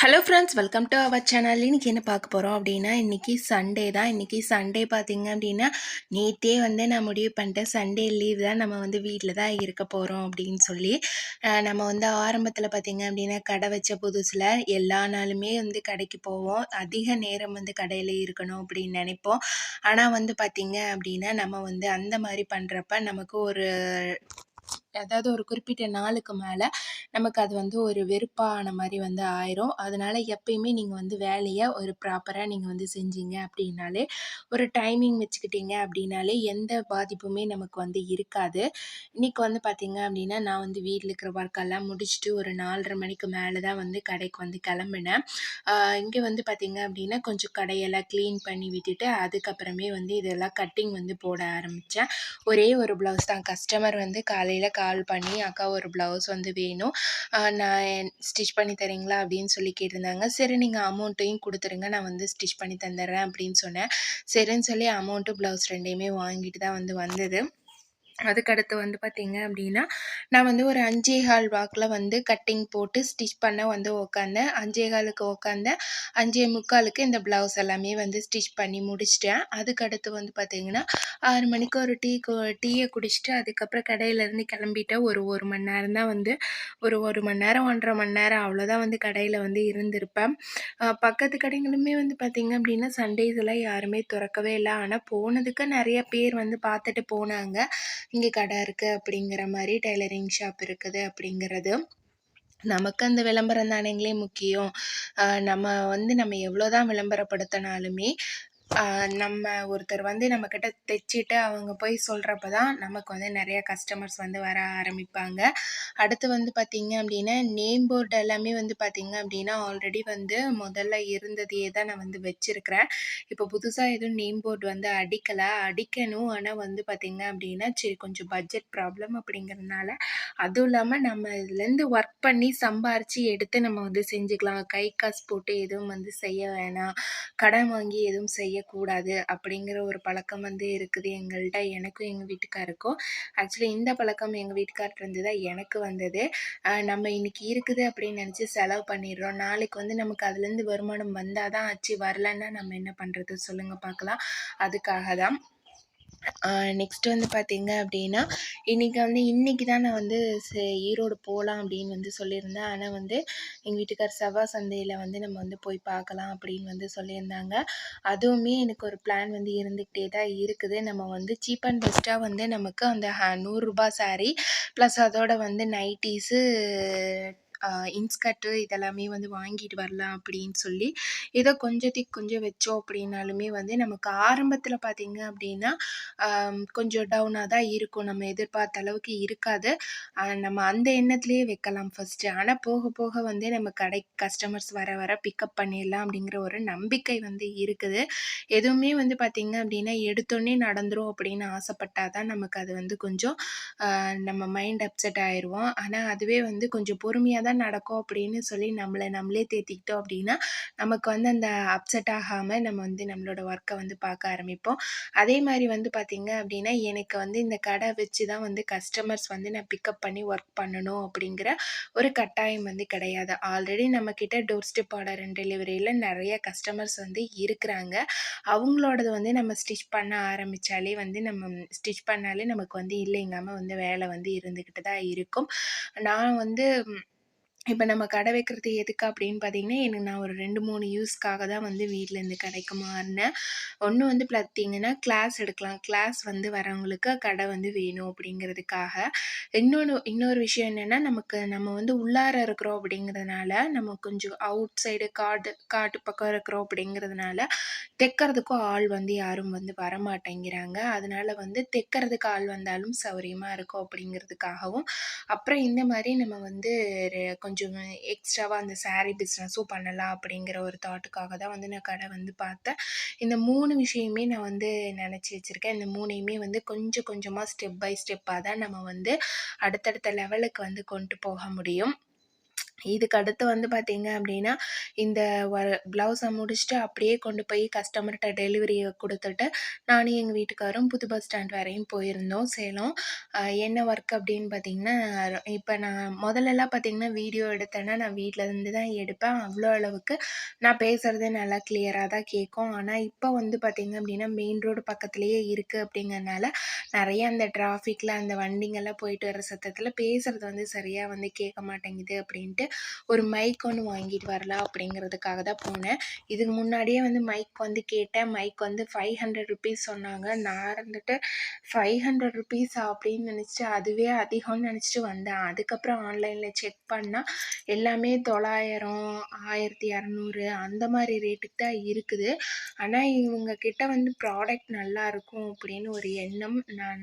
Hello friends welcome to our channel இன்றைக்கி என்ன பார்க்க போகிறோம் அப்படின்னா இன்றைக்கி சண்டே தான். இன்றைக்கி சண்டே பார்த்தீங்க அப்படின்னா நேற்றே வந்து நான் முடிவு பண்ணிட்டேன். சண்டே லீவ் தான் நம்ம வந்து வீட்டில் தான் இருக்க போகிறோம் அப்படின்னு சொல்லி. நம்ம வந்து ஆரம்பத்தில் பார்த்திங்க அப்படின்னா கடை வச்ச புதுசில் எல்லா நாளுமே வந்து கடைக்கு போவோம். அதிக நேரம் வந்து கடையில் இருக்கணும் அப்படின்னு நினைப்போம். ஆனால் வந்து பார்த்திங்க அப்படின்னா நம்ம வந்து அந்த மாதிரி பண்ணுறப்ப நமக்கு ஒரு அதாவது ஒரு குறிப்பிட்ட நாளுக்கு மேலே நமக்கு அது வந்து ஒரு வெறுப்பான மாதிரி வந்து ஆயிரும். அதனால எப்பயுமே நீங்கள் வந்து வேலையை ஒரு ப்ராப்பராக நீங்கள் வந்து செஞ்சீங்க அப்படின்னாலே ஒரு டைமிங் வச்சுக்கிட்டீங்க அப்படின்னாலே எந்த பாதிப்புமே நமக்கு வந்து இருக்காது. இன்னைக்கு வந்து பார்த்தீங்க அப்படின்னா நான் வந்து வீட்டில் இருக்கிற ஒர்க்கெல்லாம் முடிச்சுட்டு ஒரு நாலரை மணிக்கு மேலே தான் வந்து கடைக்கு வந்து கிளம்பினேன். இங்கே வந்து பார்த்தீங்க அப்படின்னா கொஞ்சம் கடையெல்லாம் க்ளீன் பண்ணி விட்டுட்டு அதுக்கப்புறமே வந்து இதெல்லாம் கட்டிங் வந்து போட ஆரம்பித்தேன் ஒரே ஒரு ப்ளவுஸ் தான். கஸ்டமர் வந்து காலையில் கால் பண்ணி அக்கா ஒரு ப்ளவுஸ் வந்து வேணும். நான் ஸ்டிச் பண்ணி தரீங்களா? அப்படின்னு சொல்லி கேட்டிருந்தாங்க. சரி நீங்கள் அமௌண்ட்டையும் கொடுத்துருங்க. நான் வந்து ஸ்டிச் பண்ணி தந்துடுறேன் அப்படின்னு சொன்னேன். சரின்னு சொல்லி அமௌண்ட்டு ப்ளவுஸ் ரெண்டையுமே வாங்கிட்டு தான் வந்து வந்தது. அதுக்கடுத்து வந்து பார்த்திங்க அப்படின்னா நான் வந்து ஒரு அஞ்சே கால் வாக்கில் வந்து கட்டிங் போட்டு ஸ்டிச் பண்ண வந்து உக்காந்தேன். அஞ்சே காலுக்கு உக்காந்தேன். அஞ்சே முக்காலுக்கு இந்த ப்ளவுஸ் எல்லாமே வந்து ஸ்டிச் பண்ணி முடிச்சிட்டேன். அதுக்கடுத்து வந்து பார்த்திங்கன்னா ஆறு மணிக்கு ஒரு டீ டீயை குடிச்சிட்டு அதுக்கப்புறம் கடையிலேருந்து கிளம்பிட்டேன். ஒரு ஒரு மணி நேரம் தான் வந்து ஒரு ஒரு மணி நேரம் ஒன்றரை மணி நேரம் அவ்வளோதான் வந்து கடையில் வந்து இருந்திருப்பேன். பக்கத்து கடைகளுமே வந்து பார்த்திங்க அப்படின்னா சண்டேஸ் எல்லாம் யாருமே திறக்கவே இல்லை. ஆனால் போனதுக்கு நிறைய பேர் வந்து பார்த்துட்டு போனாங்க. இங்கே கடை இருக்குது அப்படிங்கிற மாதிரி டைலரிங் ஷாப் இருக்குது அப்படிங்கிறது நமக்கு அந்த விளம்பரம் தானேங்களே முக்கியம். ஆஹ் நம்ம வந்து நம்ம எவ்வளோ தான் விளம்பரப்படுத்தினாலுமே நம்ம ஒருத்தர் வந்து நம்மக்கிட்ட தைச்சிட்டு அவங்க போய் சொல்கிறப்ப தான் நமக்கு வந்து நிறைய கஸ்டமர்ஸ் வந்து வர ஆரம்பிப்பாங்க. அடுத்து வந்து பார்த்திங்க அப்படின்னா நேம் போர்டு எல்லாமே வந்து பார்த்திங்க அப்படின்னா ஆல்ரெடி வந்து முதல்ல இருந்ததையே தான் நான் வந்து வச்சுருக்கிறேன். இப்போ புதுசாக எதுவும் நேம் போர்டு வந்து அடிக்கலை. அடிக்கணும். ஆனால் வந்து பார்த்திங்க அப்படின்னா சரி கொஞ்சம் பட்ஜெட் ப்ராப்ளம் அப்படிங்கிறதுனால அதுவும் இல்லாமல் நம்ம இதுலேருந்து ஒர்க் பண்ணி சம்பாரித்து எடுத்து நம்ம வந்து செஞ்சுக்கலாம். கை காசு போட்டு எதுவும் வந்து செய்ய வேணாம். கடன் வாங்கி எதுவும் செய்யக்கூடாது அப்படிங்கிற ஒரு பழக்கம் வந்து இருக்குது எங்கள்கிட்ட எனக்கும் எங்கள் வீட்டுக்காருக்கும். ஆக்சுவலி இந்த பழக்கம் எங்கள் வீட்டுக்கார்ட்ட இருந்து தான் எனக்கு வந்தது. நம்ம இன்னைக்கு இருக்குது அப்படின்னு நினச்சி செலவு பண்ணிடுறோம். நாளைக்கு வந்து நமக்கு அதுலேருந்து வருமானம் வந்தால் தான் ஆச்சு வரலன்னா நம்ம என்ன பண்ணுறது சொல்லுங்கள் பார்க்கலாம். அதுக்காக தான் நெக்ஸ்ட்டு வந்து பார்த்தீங்க அப்படின்னா இன்றைக்கி வந்து இன்றைக்கி தான் நான் வந்து சே ஈரோடு போகலாம் அப்படின்னு வந்து சொல்லியிருந்தேன். ஆனால் வந்து எங்கள் வீட்டுக்கார் செவ்வாய் சந்தையில் வந்து நம்ம வந்து போய் பார்க்கலாம் அப்படின்னு வந்து சொல்லியிருந்தாங்க. அதுவுமே எனக்கு ஒரு பிளான் வந்து இருந்துக்கிட்டே தான் இருக்குது. நம்ம வந்து சீப் அண்ட் பெஸ்ட்டாக வந்து நமக்கு அந்த ஹ நூறுரூபா சாரீ ப்ளஸ் அதோட வந்து நைட்டீஸு இன்ஸ்கர்ட்டு இதெல்லாமே வந்து வாங்கிட்டு வரலாம் அப்படின்னு சொல்லி இதை கொஞ்சத்துக்கு கொஞ்சம் வச்சோம் அப்படின்னாலுமே வந்து நமக்கு ஆரம்பத்தில் பார்த்தீங்க அப்படின்னா கொஞ்சம் டவுனாக தான் இருக்கும். நம்ம எதிர்பார்த்த அளவுக்கு இருக்காது. நம்ம அந்த எண்ணத்துலேயே வைக்கலாம் ஃபஸ்ட்டு ஆனால் போக போக வந்து நம்ம கடை கஸ்டமர்ஸ் வர வர பிக்கப் பண்ணிடலாம் அப்படிங்கிற ஒரு நம்பிக்கை வந்து இருக்குது. எதுவுமே வந்து பார்த்தீங்க அப்படின்னா எடுத்தோடனே நடந்துடும் அப்படின்னு ஆசைப்பட்டால் தான் நமக்கு அது வந்து கொஞ்சம் நம்ம மைண்ட் அப்செட் ஆயிடுவோம் ஆனால் அதுவே வந்து கொஞ்சம் பொறுமையாக தான் நடக்கும் அப்படின்னு சொல்லி நம்மளை நம்மளே தேத்திக்கிட்டோம் அப்படின்னா நமக்கு வந்து அந்த அப்செட் ஆகாமல் நம்ம வந்து நம்மளோட ஒர்க்கை வந்து பார்க்க ஆரம்பிப்போம். அதே மாதிரி வந்து பார்த்திங்க அப்படின்னா எனக்கு வந்து இந்த கடை வச்சு தான் வந்து கஸ்டமர்ஸ் வந்து நான் பிக்கப் பண்ணி ஒர்க் பண்ணணும் அப்படிங்கிற ஒரு கட்டாயம் வந்து கிடையாது. ஆல்ரெடி நம்மக்கிட்ட டோர் ஸ்டெப் ஆர்டர் அண்ட் டெலிவரியில் நிறைய கஸ்டமர்ஸ் வந்து இருக்கிறாங்க. அவங்களோடது வந்து நம்ம ஸ்டிச் பண்ண ஆரம்பித்தாலே வந்து நம்ம ஸ்டிச் பண்ணாலே நமக்கு வந்து இல்லைங்காமல் வந்து வேலை வந்து இருந்துக்கிட்டு தான் இருக்கும். நான் வந்து இப்போ நம்ம கடை வைக்கிறது எதுக்கு அப்படின்னு பார்த்தீங்கன்னா எனக்கு நான் ஒரு ரெண்டு மூணு யூஸ்க்காக தான் வந்து வீட்டில் இருந்து கடைக்கு மாறினேன். ஒன்று வந்து பார்த்தீங்கன்னா கிளாஸ் எடுக்கலாம். கிளாஸ் வந்து வரவங்களுக்கு கடை வந்து வேணும் அப்படிங்கிறதுக்காக. இன்னொன்று இன்னொரு விஷயம் என்னென்னா நமக்கு நம்ம வந்து உள்ளார இருக்கிறோம் அப்படிங்கிறதுனால நம்ம கொஞ்சம் அவுட் சைடு காடு காட்டு பக்கம் இருக்கிறோம் அப்படிங்கிறதுனால தைக்கிறதுக்கும் ஆள் வந்து யாரும் வந்து வரமாட்டேங்கிறாங்க. அதனால் வந்து தைக்கிறதுக்கு ஆள் வந்தாலும் சௌரியமாக இருக்கும் அப்படிங்கிறதுக்காகவும். அப்புறம் இந்த மாதிரி நம்ம வந்து ரெ- கொஞ்சம் எக்ஸ்ட்ராவாக அந்த சாரீ பிஸ்னஸும் பண்ணலாம் அப்படிங்கிற ஒரு தாட்டுக்காக தான் வந்து நான் கடை வந்து பார்த்தேன். இந்த மூணு விஷயமே நான் வந்து நினச்சி வச்சுருக்கேன். இந்த மூணையுமே வந்து கொஞ்சம் கொஞ்சமாக ஸ்டெப் பை ஸ்டெப்பாக தான் நம்ம வந்து அடுத்தடுத்த லெவலுக்கு வந்து கொண்டு போக முடியும். இதுக்கு அடுத்து வந்து பார்த்தீங்க அப்படின்னா, இந்த வ ப்ளவுஸை முடிச்சுட்டு அப்படியே கொண்டு போய் கஸ்டமர்கிட்ட டெலிவரியை கொடுத்துட்டு நானும் எங்கள் வீட்டுக்காரரும் புது பஸ் ஸ்டாண்ட் வரையும் போயிருந்தோம் சேலம். என்ன ஒர்க் அப்படின்னு பார்த்தீங்கன்னா, இப்போ நான் முதல்லலாம் பார்த்தீங்கன்னா, வீடியோ எடுத்தேன்னா நான் வீட்டிலேருந்து தான் எடுப்பேன். அவ்வளோ அளவுக்கு நான் பேசுகிறதே நல்லா கிளியராக தான் கேட்கும். ஆனால் இப்போ வந்து பார்த்தீங்க அப்படின்னா, மெயின் ரோடு பக்கத்திலேயே இருக்குது அப்படிங்கிறனால, நிறைய அந்த டிராஃபிக்கில் அந்த வண்டிங்கெல்லாம் போயிட்டு வர சத்தத்தில் பேசுகிறது வந்து சரியாக வந்து கேட்க மாட்டேங்குது அப்படின்ட்டு, ஒரு மைக் ஒன்று வாங்கிட்டு வரலாம் அப்படிங்கிறதுக்காக தான் போனேன். இதுக்கு முன்னாடியே வந்து மைக் வந்து கேட்டேன். மைக் வந்து ₹500 சொன்னாங்க. நான் இருந்துட்டு ₹500 அப்படின்னு நினச்சிட்டு அதுவே அதிகம்னு நினச்சிட்டு வந்தேன். அதுக்கப்புறம் ஆன்லைனில் செக் பண்ணால் எல்லாமே 900, 1200 அந்த மாதிரி ரேட்டுக்கு தான் இருக்குது. ஆனால் இவங்க கிட்ட வந்து ப்ராடக்ட் நல்லா இருக்கும் அப்படின்னு ஒரு எண்ணம். நான்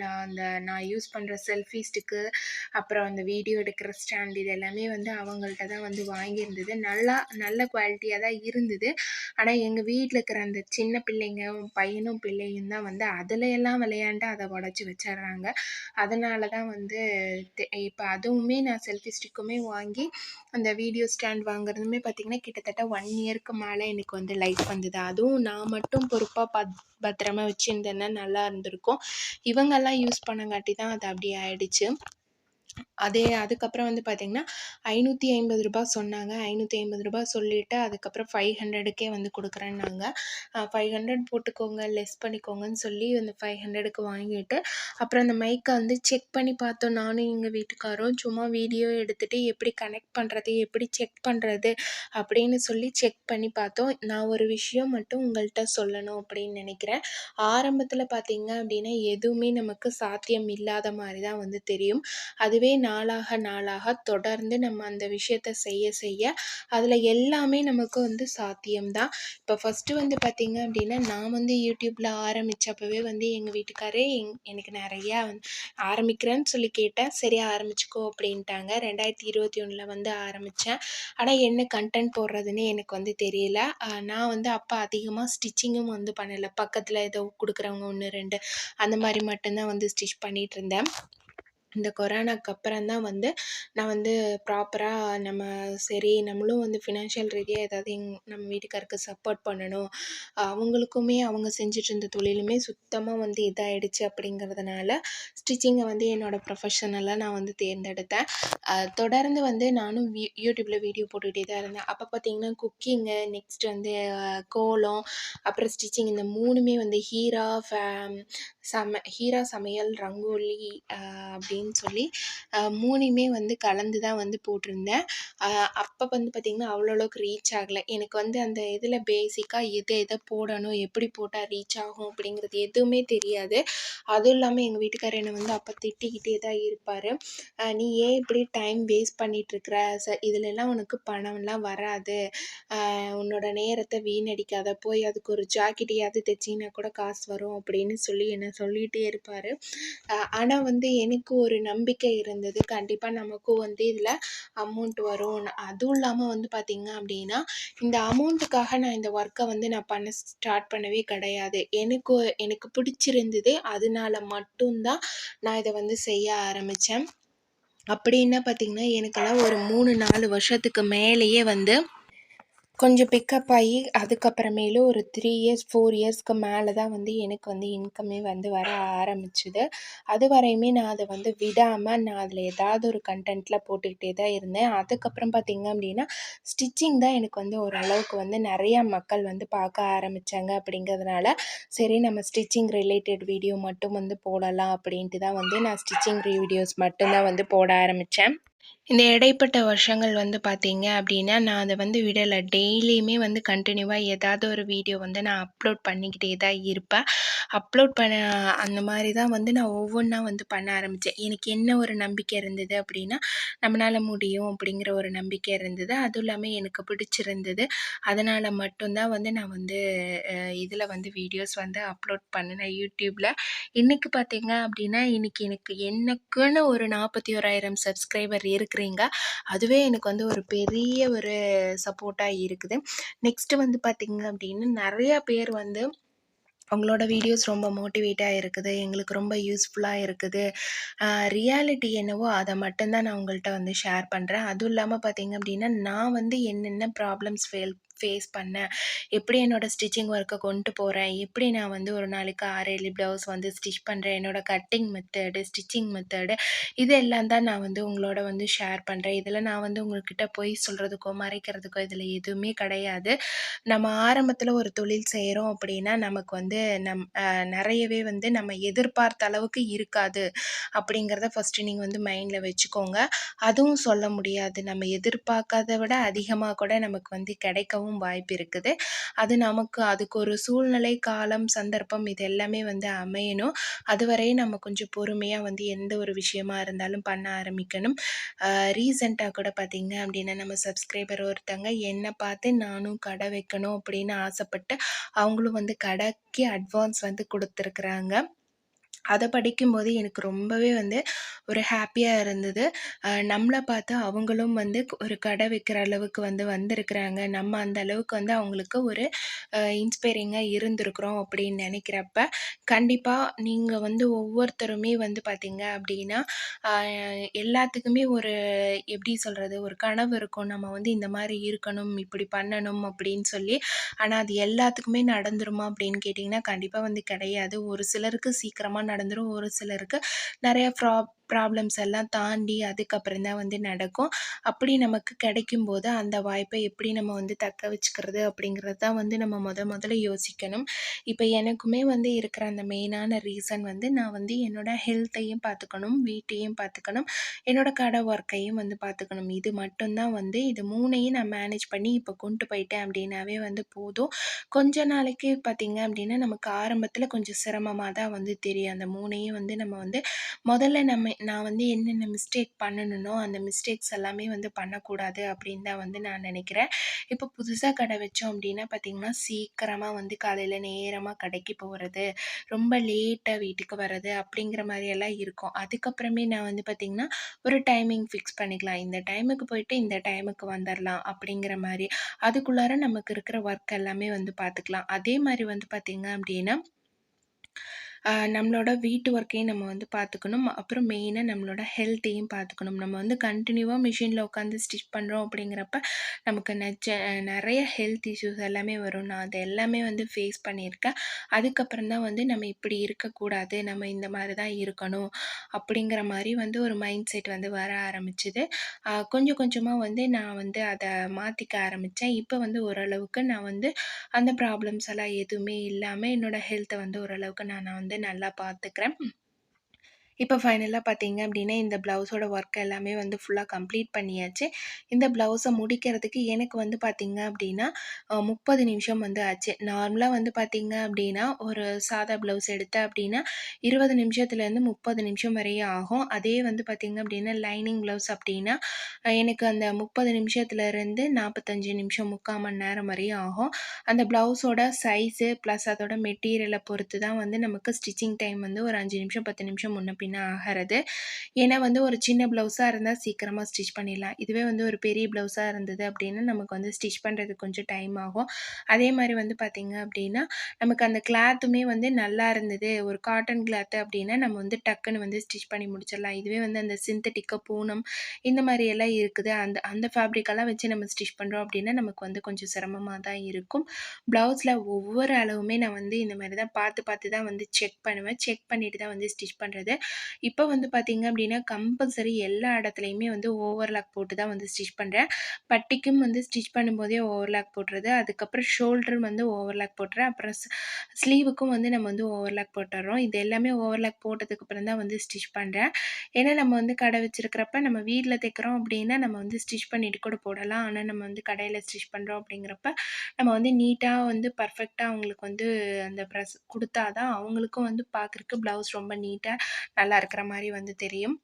நான் அந்த நான் யூஸ் பண்ணுற செல்ஃபி ஸ்டிக்கு, அப்புறம் அந்த வீடியோ எடுக்கிற ஸ்டாண்ட் இது எல்லாமே வந்து அவங்கள்ட்ட தான் வந்து வாங்கியிருந்தது. நல்லா நல்ல குவாலிட்டியாக தான் இருந்தது. ஆனால் எங்கள் வீட்டில் இருக்கிற அந்த சின்ன பிள்ளைங்க, பையனும் பிள்ளையும் தான் வந்து அதில் எல்லாம் விளையாண்டு அதை உடச்சி வச்சிடுறாங்க அதனால தான் வந்து தெ அதுவுமே நான் செல்ஃபி ஸ்டிக்குமே வாங்கி, அந்த வீடியோ ஸ்டாண்ட் வாங்குறதுமே பார்த்திங்கன்னா கிட்டத்தட்ட ஒன் இயர்க்கு மேலே எனக்கு வந்து லைஃப் வந்தது. அதுவும் நான் மட்டும் பொறுப்பாக பத் பத்திரமா வச்சுருந்தேன்னா நல்லா இருந்திருக்கும். இவங்கலாம் யூஸ் பண்ணங்காட்டி தான் அது அப்படி ஆயிடுச்சு. அதே அதுக்கப்புறம் வந்து பார்த்தீங்கன்னா, ரூ. 550 சொன்னாங்க. ஐநூற்றி ஐம்பது ரூபாய் சொல்லிவிட்டு அதுக்கப்புறம் 500க்கே வந்து கொடுக்குறேன்னாங்க ஃபைவ் ஹண்ட்ரட் போட்டுக்கோங்க, லெஸ் பண்ணிக்கோங்கன்னு சொல்லி அந்த 500க்கு வாங்கிட்டு, அப்புறம் அந்த மைக்கை வந்து செக் பண்ணி பார்த்தோம். நானும் எங்கள் வீட்டுக்காரும் சும்மா வீடியோ எடுத்துகிட்டு எப்படி கனெக்ட் பண்ணுறது எப்படி செக் பண்ணுறது அப்படின்னு சொல்லி செக் பண்ணி பார்த்தோம். நான் ஒரு விஷயம் மட்டும் உங்கள்கிட்ட சொல்லணும் அப்படின்னு நினைக்கிறேன் ஆரம்பத்தில் பார்த்தீங்க அப்படின்னா, எதுவுமே நமக்கு சாத்தியம் இல்லாத மாதிரி தான் வந்து தெரியும். அதுவே நாளாக நாளாக தொடர்ந்து நம்ம அந்த விஷயத்த செய்ய செய்ய, அதில் எல்லாமே நமக்கு வந்து சாத்தியம் தான். இப்போ ஃபஸ்ட்டு வந்து பார்த்திங்க அப்படின்னா, நான் வந்து யூடியூப்பில் ஆரம்பித்தப்பவே வந்து எங்கள் வீட்டுக்காரே எங் எனக்கு நிறையா வந்து ஆரம்பிக்கிறேன்னு சொல்லி கேட்டேன். சரி ஆரம்பிச்சுக்கோ அப்படின்ட்டாங்க. 2021ல வந்து ஆரம்பித்தேன் ஆனால் என்ன கன்டென்ட் போடுறதுன்னு எனக்கு வந்து தெரியல. நான் வந்து அப்போ அதிகமாக ஸ்டிச்சிங்கும் வந்து பண்ணலை பக்கத்தில் ஏதோ கொடுக்குறவங்க ஒன்று ரெண்டு அந்த மாதிரி மட்டும்தான் வந்து ஸ்டிச் பண்ணிகிட்டு இருந்தேன் இந்த கொரோனாக்கு அப்புறம் தான் வந்து நான் வந்து ப்ராப்பராக நம்ம சரி நம்மளும் வந்து ஃபினான்ஷியல் ரீதியாக ஏதாவது எங் நம்ம வீட்டுக்காருக்கு சப்போர்ட் பண்ணணும். அவங்களுக்குமே அவங்க செஞ்சுட்டு இருந்த தொழிலுமே சுத்தமாக வந்து இதாயிடுச்சு அப்படிங்கிறதுனால, ஸ்டிச்சிங்கை வந்து என்னோடய ப்ரொஃபஷனலாக நான் வந்து தேர்ந்தெடுத்தேன். தொடர்ந்து வந்து நானும் வீ யூடியூப்பில் வீடியோ போட்டுக்கிட்டே தான் இருந்தேன். அப்போ பார்த்தீங்கன்னா, குக்கிங்கு, நெக்ஸ்ட் வந்து கோலம், அப்புறம் ஸ்டிச்சிங் இந்த மூணுமே வந்து ஹீரா ஃபேம் சம ஹீரா சமையல், ரங்கோலி அப்படின்னு அப்படின்னு சொல்லி மூணுமே வந்து கலந்து தான் வந்து போட்டிருந்தேன். அப்போ வந்து பார்த்திங்கன்னா அவ்வளோ அளவுக்கு ரீச் ஆகலை எனக்கு வந்து அந்த இதில் பேசிக்காக எதை எதை போடணும், எப்படி போட்டால் ரீச் ஆகும் அப்படிங்கிறது எதுவுமே தெரியாது. அதுவும் இல்லாமல் எங்கள் வீட்டுக்காரர் என்னை வந்து அப்போ திட்டிக்கிட்டே தான் இருப்பார் "நீ ஏன் இப்படி டைம் வேஸ்ட் பண்ணிகிட்ருக்குற ச இதுலலாம் உனக்கு பணம்லாம் வராது. உன்னோட நேரத்தை வீணடிக்காத. போய் அதுக்கு ஒரு ஜாக்கெட்டையாவது தச்சீன்னா கூட காசு வரும்." அப்படின்னு சொல்லி என்னை சொல்லிகிட்டே இருப்பார் ஆனால் வந்து எனக்கு ஒரு ஒரு நம்பிக்கை இருந்தது. கண்டிப்பாக நமக்கும் வந்து இதில் அமௌண்ட் வரும். அதுவும் இல்லாமல் வந்து பார்த்திங்க அப்படின்னா, இந்த அமௌண்ட்டுக்காக நான் இந்த ஒர்க்கை வந்து நான் பண்ண ஸ்டார்ட் பண்ணவே கிடையாது. எனக்கு எனக்கு பிடிச்சிருந்தது. அதனால மட்டும்தான் நான் இதை வந்து செய்ய ஆரம்பித்தேன் அப்படி என்ன பார்த்தீங்கன்னா, எனக்கெல்லாம் ஒரு 3, 4 வருஷத்துக்கு மேலேயே வந்து கொஞ்சம் பிக்கப் ஆகி அதுக்கப்புறமேலு ஒரு த்ரீ இயர்ஸ், ஃபோர் இயர்ஸ்க்கு மேலே தான் வந்து எனக்கு வந்து இன்கமே வந்து வர ஆரம்பிச்சது. அதுவரையுமே நான் அதை வந்து விடாமல் நான் அதில் ஏதாவது ஒரு கண்டென்ட்டில் போட்டுக்கிட்டே தான் இருந்தேன். அதுக்கப்புறம் பார்த்திங்க அப்படின்னா, ஸ்டிச்சிங் தான் எனக்கு வந்து ஓரளவுக்கு வந்து நிறையா மக்கள் வந்து பார்க்க ஆரம்பித்தாங்க அப்படிங்கிறதுனால, சரி நம்ம ஸ்டிச்சிங் ரிலேட்டட் வீடியோ மட்டும் வந்து போடலாம் அப்படின்ட்டு தான் வந்து நான் ஸ்டிச்சிங் வீடியோஸ் மட்டும்தான் வந்து போட ஆரம்பித்தேன் இந்த இடைப்பட்ட வருஷங்கள் வந்து பார்த்தீங்க அப்படின்னா, நான் அத வந்து விடல. டெய்லியுமே வந்து கன்டினியூவா ஏதாவது ஒரு வீடியோ வந்து நான் அப்லோட் பண்ணிக்கிட்டே தான் இருப்பேன். அப்லோட் பண்ண அந்த மாரி தான் வந்து நான் ஒவ்வொன்னா வந்து பண்ண ஆரம்பிச்சேன். எனக்கு என்ன ஒரு நம்பிக்கை இருந்தது அப்படின்னா, நம்மனால முடியும் அப்படிங்கிற ஒரு நம்பிக்கை இருந்தது. அதுவும் இல்லாம எனக்கு பிடிச்சிருந்தது. அதனால மட்டும் தான் வந்து நான் வந்து அ வந்து வீடியோஸ் வந்து அப்லோட் பண்ணுனேன் யூடியூப்பில் இன்னைக்கு பார்த்தீங்க அப்படின்னா, இன்னைக்கு எனக்கு எனக்குன்னு ஒரு 41,000 சப்ஸ்கிரைபர் இருக்கிறீங்க. அதுவே எனக்கு வந்து ஒரு பெரிய ஒரு சப்போர்ட்டாக இருக்குது. நெக்ஸ்ட்டு வந்து பார்த்திங்க அப்படின்னா, நிறைய பேர் வந்து உங்களோட வீடியோஸ் ரொம்ப மோட்டிவேட்டாக இருக்குது எங்களுக்கு ரொம்ப யூஸ்ஃபுல்லாக இருக்குது ரியாலிட்டி என்னவோ அதை மட்டும்தான் நான் உங்கள்கிட்ட வந்து ஷேர் பண்ணுறேன் அதுவும் இல்லாமல் பார்த்தீங்க அப்படின்னா நான் வந்து என்னென்ன ப்ராப்ளம்ஸ் ஃபேல் ஃபேஸ் பண்ணேன். எப்படி என்னோடய ஸ்டிச்சிங் ஒர்க்கை கொண்டு போகிறேன் எப்படி நான் வந்து ஒரு நாளைக்கு ஆறு ஏழு ப்ளவுஸ் வந்து ஸ்டிச் பண்ணுறேன் என்னோடய கட்டிங் மெத்தடு ஸ்டிச்சிங் மெத்தடு இது எல்லாம் தான் நான் வந்து உங்களோட வந்து ஷேர் பண்ணுறேன் இதில் நான் வந்து உங்கள்கிட்ட போய் சொல்கிறதுக்கோ மறைக்கிறதுக்கோ இதில் எதுவுமே கிடையாது. நம்ம ஆரம்பத்தில் ஒரு தொழில் செய்கிறோம் அப்படின்னா நமக்கு வந்து நம் நிறையவே வந்து நம்ம எதிர்பார்த்த அளவுக்கு இருக்காது அப்படிங்கிறத ஃபஸ்ட்டு நீங்கள் வந்து மைண்டில் வச்சுக்கோங்க. அதுவும் சொல்ல முடியாது. நம்ம எதிர்பார்க்காத விட அதிகமாக கூட நமக்கு வந்து கிடைக்கவும் போகவும் வாய்ப்பு இருக்குது அது நமக்கு அதுக்கு ஒரு சூழ்நிலை காலம் சந்தர்ப்பம் இது எல்லாமே வந்து அமையணும். அதுவரை நம்ம கொஞ்சம் பொறுமையாக வந்து எந்த ஒரு விஷயமா இருந்தாலும் பண்ண ஆரம்பிக்கணும். ரீசெண்டாக கூட பார்த்திங்க அப்படின்னா நம்ம சப்ஸ்கிரைபர் ஒருத்தங்க என்னை பார்த்து நானும் கடை வைக்கணும் அப்படின்னு ஆசைப்பட்டு அவங்களும் வந்து கடைக்கு அட்வான்ஸ் வந்து கொடுத்துருக்குறாங்க. அதை படிக்கும்போது எனக்கு ரொம்பவே வந்து ஒரு ஹாப்பியாக இருந்தது. நம்மளை பார்த்து அவங்களும் வந்து ஒரு கடை வைக்கிற அளவுக்கு வந்து வந்திருக்கிறாங்க. நம்ம அந்த அளவுக்கு வந்து அவங்களுக்கு ஒரு இன்ஸ்பைரிங்காக இருந்திருக்கிறோம் அப்படின்னு நினைக்கிறப்ப கண்டிப்பாக நீங்கள் வந்து ஒவ்வொருத்தருமே வந்து பார்த்திங்க அப்படின்னா எல்லாத்துக்குமே ஒரு எப்படி சொல்கிறது ஒரு கனவு இருக்கும். நம்ம வந்து இந்த மாதிரி இருக்கணும் இப்படி பண்ணணும் அப்படின்னு சொல்லி. ஆனால் அது எல்லாத்துக்குமே நடந்துருமா அப்படின்னு கேட்டிங்கன்னா கண்டிப்பாக வந்து கிடையாது. ஒரு சிலருக்கு சீக்கிரமாக நடந்துடும் ஒரு சிலருக்கு. நிறைய ப்ரா ப்ராப்ளம்ஸ் எல்லாம் தாண்டி அதுக்கப்புறம் தான் வந்து நடக்கும். அப்படி நமக்கு கிடைக்கும் போது அந்த வாய்ப்பை எப்படி நம்ம வந்து தக்க வச்சுக்கிறது அப்படிங்கிறது தான் வந்து நம்ம முத முதல்ல யோசிக்கணும். இப்போ எனக்குமே வந்து இருக்கிற அந்த மெயினான ரீசன் வந்து நான் வந்து என்னோடய ஹெல்த்தையும் பார்த்துக்கணும் வீட்டையும் பார்த்துக்கணும் என்னோடய கடை ஒர்க்கையும் வந்து பார்த்துக்கணும். இது மட்டும்தான் வந்து இது மூணையும் நான் மேனேஜ் பண்ணி இப்போ கொண்டு போயிட்டேன் அப்படின்னாவே வந்து போதும். கொஞ்ச நாளைக்கு பார்த்திங்க அப்படின்னா நமக்கு ஆரம்பத்தில் கொஞ்சம் சிரமமாக தான் வந்து தெரியும். அந்த மூணையும் வந்து நம்ம வந்து முதல்ல நம்ம நான் வந்து என்னென்ன மிஸ்டேக் பண்ணணுனோ அந்த மிஸ்டேக்ஸ் எல்லாமே வந்து பண்ணக்கூடாது அப்படின்னு தான் வந்து நான் நினைக்கிறேன். இப்போ புதுசாக கடை வச்சோம் அப்படின்னா பார்த்திங்கன்னா சீக்கிரமாக வந்து காலையில் நேரமாக கடைக்கு போகிறது ரொம்ப லேட்டாக வீட்டுக்கு வர்றது அப்படிங்கிற மாதிரியெல்லாம் இருக்கும். அதுக்கப்புறமே நான் வந்து பார்த்திங்கன்னா ஒரு டைமிங் ஃபிக்ஸ் பண்ணிக்கலாம். இந்த டைமுக்கு போயிட்டு இந்த டைமுக்கு வந்துடலாம் அப்படிங்கிற மாதிரி. அதுக்குள்ளார நமக்கு இருக்கிற ஒர்க் எல்லாமே வந்து பார்த்துக்கலாம் அதே மாதிரி வந்து பார்த்திங்க அப்படின்னா நம்மளோட வீட்டு ஒர்க்கையும் நம்ம வந்து பார்த்துக்கணும் அப்புறம் மெயினாக நம்மளோட ஹெல்த்தையும் பார்த்துக்கணும் நம்ம வந்து கண்டினியூவாக மிஷினில் உட்காந்து ஸ்டிச் பண்ணுறோம் அப்படிங்கிறப்ப நமக்கு நச்ச நிறைய ஹெல்த் இஷ்யூஸ் எல்லாமே வரும். நான் அதை எல்லாமே வந்து ஃபேஸ் பண்ணியிருக்கேன். அதுக்கப்புறம் தான் வந்து நம்ம இப்படி இருக்கக்கூடாது. நம்ம இந்த மாதிரி தான் இருக்கணும் அப்படிங்கிற மாதிரி வந்து ஒரு மைண்ட் செட் வந்து வர ஆரம்பிச்சுது. கொஞ்சம் கொஞ்சமாக வந்து நான் வந்து அதை மாற்றிக்க ஆரம்பித்தேன் இப்போ வந்து ஓரளவுக்கு நான் வந்து அந்த ப்ராப்ளம்ஸ் எல்லாம் எதுவுமே இல்லாமல் என்னோடய ஹெல்த்தை வந்து ஓரளவுக்கு நான் வந்து நல்லா பார்த்துக்கிறேன் இப்போ ஃபைனலாக பார்த்தீங்க அப்படின்னா இந்த ப்ளவுஸோட ஒர்க் எல்லாமே வந்து ஃபுல்லாக கம்ப்ளீட் பண்ணியாச்சு. இந்த ப்ளவுஸை முடிக்கிறதுக்கு எனக்கு வந்து பார்த்திங்க அப்படின்னா முப்பது நிமிஷம் வந்து ஆச்சு. நார்மலாக வந்து பார்த்திங்க அப்படின்னா ஒரு சாதா ப்ளவுஸ் எடுத்தேன் அப்படின்னா இருபது நிமிஷத்துலேருந்து முப்பது நிமிஷம் வரையும் ஆகும். அதே வந்து பார்த்திங்க அப்படின்னா லைனிங் ப்ளவுஸ் அப்படின்னா எனக்கு அந்த முப்பது நிமிஷத்துலேருந்து நாற்பத்தஞ்சு நிமிஷம் முக்கால் மணி நேரம் வரையும் ஆகும். அந்த ப்ளவுஸோட சைஸு ப்ளஸ் அதோட மெட்டீரியலை பொறுத்து தான் வந்து நமக்கு ஸ்டிச்சிங் டைம் வந்து ஒரு அஞ்சு நிமிஷம் பத்து நிமிஷம் முன்ன பின்ன ஆகிறது ஏன்னா வந்து ஒரு சின்ன ப்ளவுஸாக இருந்தால் சீக்கிரமாக ஸ்டிச் பண்ணிடலாம். இதுவே வந்து ஒரு பெரிய ப்ளவுஸாக இருந்தது அப்படின்னா நமக்கு வந்து ஸ்டிச் பண்ணுறதுக்கு கொஞ்சம் டைம் ஆகும். அதே மாதிரி வந்து பார்த்திங்க அப்படின்னா நமக்கு அந்த கிளாத்துமே வந்து நல்லா இருந்தது. ஒரு காட்டன் கிளாத்து அப்படின்னா நம்ம வந்து டக்குன்னு வந்து ஸ்டிச் பண்ணி முடிச்சிடலாம். இதுவே வந்து அந்த சிந்தட்டிக்கு பூனம் இந்த மாதிரி எல்லாம் இருக்குது. அந்த அந்த ஃபேப்ரிக்கெல்லாம் வச்சு நம்ம ஸ்டிச் பண்ணுறோம் அப்படின்னா நமக்கு வந்து கொஞ்சம் சிரமமாக தான் இருக்கும். ப்ளவுஸில் ஒவ்வொரு அளவுமே நான் வந்து இந்த மாதிரி தான் பார்த்து பார்த்து தான் வந்து செக் பண்ணுவேன். செக் பண்ணிட்டு தான் வந்து ஸ்டிச் பண்ணுறது இப்போ வந்து பார்த்திங்க அப்படின்னா கம்பல்சரி எல்லா இடத்துலையுமே வந்து ஓவர்லாக் போட்டு தான் வந்து ஸ்டிச் பண்ணுறேன் பட்டிக்கும் வந்து ஸ்டிச் பண்ணும்போதே ஓவர்லாக் போட்டுறது அதுக்கப்புறம் ஷோல்டரும் வந்து ஓவர்லாக் போட்டுறேன் அப்புறம் ஸ்லீவுக்கும் வந்து நம்ம வந்து ஓவர்லாக் போட்டுடுறோம் இது எல்லாமே ஓவர்லாக் போட்டதுக்கப்புறம் தான் வந்து ஸ்டிச் பண்ணுறேன் ஏன்னா நம்ம வந்து கடை வச்சுருக்கிறப்ப நம்ம வீட்டில் தைக்கிறோம் அப்படின்னா நம்ம வந்து ஸ்டிச் பண்ணிட்டு கூட போடலாம். ஆனால் நம்ம வந்து கடையில் ஸ்டிச் பண்ணுறோம் அப்படிங்கிறப்ப நம்ம வந்து நீட்டாக வந்து பர்ஃபெக்டாக அவங்களுக்கு வந்து அந்த ப்ரெஸ் கொடுத்தா தான் அவங்களுக்கும் வந்து பார்க்குறக்கு ப்ளவுஸ் ரொம்ப நீட்டாக நல்லா இருக்கிற மாதிரி வந்து தெரியும்.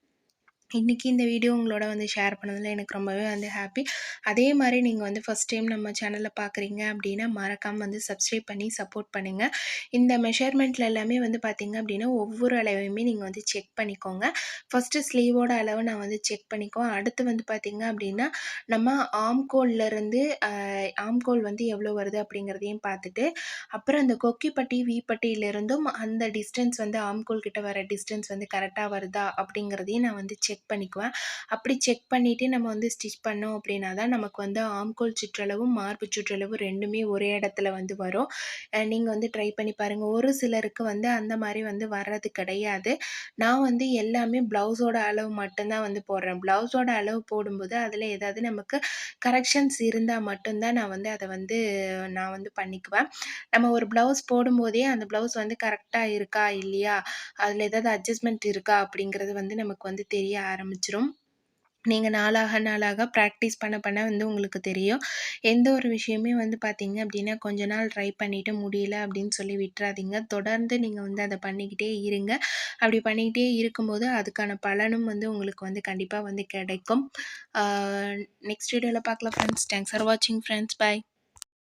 இன்றைக்கி இந்த வீடியோ உங்களோட வந்து ஷேர் பண்ணதில் எனக்கு ரொம்பவே வந்து ஹாப்பி அதே மாதிரி நீங்கள் வந்து ஃபஸ்ட் டைம் நம்ம சேனலில் பார்க்குறீங்க அப்படின்னா மறக்காமல் வந்து சப்ஸ்கிரைப் பண்ணி சப்போர்ட் பண்ணுங்கள் இந்த மெஷர்மெண்ட்டில் எல்லாமே வந்து பார்த்திங்க அப்படின்னா ஒவ்வொரு அளவையுமே நீங்கள் வந்து செக் பண்ணிக்கோங்க. ஃபஸ்ட்டு ஸ்லீவோட அளவு நான் வந்து செக் பண்ணிக்கோ அடுத்து வந்து பார்த்திங்க அப்படின்னா நம்ம ஆம்கோல்லேருந்து ஆம்கோல் வந்து எவ்வளோ வருது அப்படிங்கிறதையும் பார்த்துட்டு அப்புறம் அந்த கொக்கிப்பட்டி வீப்பட்டியிலிருந்தும் அந்த டிஸ்டன்ஸ் வந்து ஆம்கோல் கிட்ட வர டிஸ்டன்ஸ் வந்து கரெக்டாக வருதா அப்படிங்கிறதையும் நான் வந்து செக் செக் பண்ணிக்குவேன். அப்படி செக் பண்ணிவிட்டு நம்ம வந்து ஸ்டிச் பண்ணோம் அப்படின்னா தான் நமக்கு வந்து ஆம்கோல் சுற்றளவும் மார்பு சுற்றளவும் ரெண்டுமே ஒரே இடத்துல வந்து வரும். நீங்கள் வந்து ட்ரை பண்ணி பாருங்கள் ஒரு சிலருக்கு வந்து அந்த மாதிரி வந்து வர்றது கிடையாது. நான் வந்து எல்லாமே ப்ளவுஸோட அளவு மட்டும்தான் வந்து போடுறேன். ப்ளவுஸோட அளவு போடும்போது அதில் ஏதாவது நமக்கு கரெக்ஷன்ஸ் இருந்தால் மட்டும்தான் நான் வந்து அதை வந்து நான் வந்து பண்ணிக்குவேன். நம்ம ஒரு ப்ளவுஸ் போடும்போதே அந்த ப்ளவுஸ் வந்து கரெக்டாக இருக்கா இல்லையா? அதில் ஏதாவது அட்ஜஸ்ட்மெண்ட் இருக்கா அப்படிங்கிறது வந்து நமக்கு வந்து தெரிய ஆரம்பிச்சிரும். நீங்கள் நாளாக நாளாக ப்ராக்டிஸ் பண்ண பண்ண வந்து உங்களுக்கு தெரியும். எந்த ஒரு விஷயமே வந்து பார்த்தீங்க அப்படின்னா கொஞ்ச நாள் ட்ரை பண்ணிவிட்டு முடியல அப்படின்னு சொல்லி விட்டுறாதீங்க. தொடர்ந்து நீங்கள் வந்து அதை பண்ணிக்கிட்டே இருங்க. அப்படி பண்ணிக்கிட்டே இருக்கும்போது அதுக்கான பலனும் வந்து உங்களுக்கு வந்து கண்டிப்பாக வந்து கிடைக்கும். நெக்ஸ்ட் வீடியோவில் பார்க்கலாம் ஃப்ரெண்ட்ஸ் தேங்க்ஸ் ஃபார் வாட்சிங் ஃப்ரெண்ட்ஸ் பாய்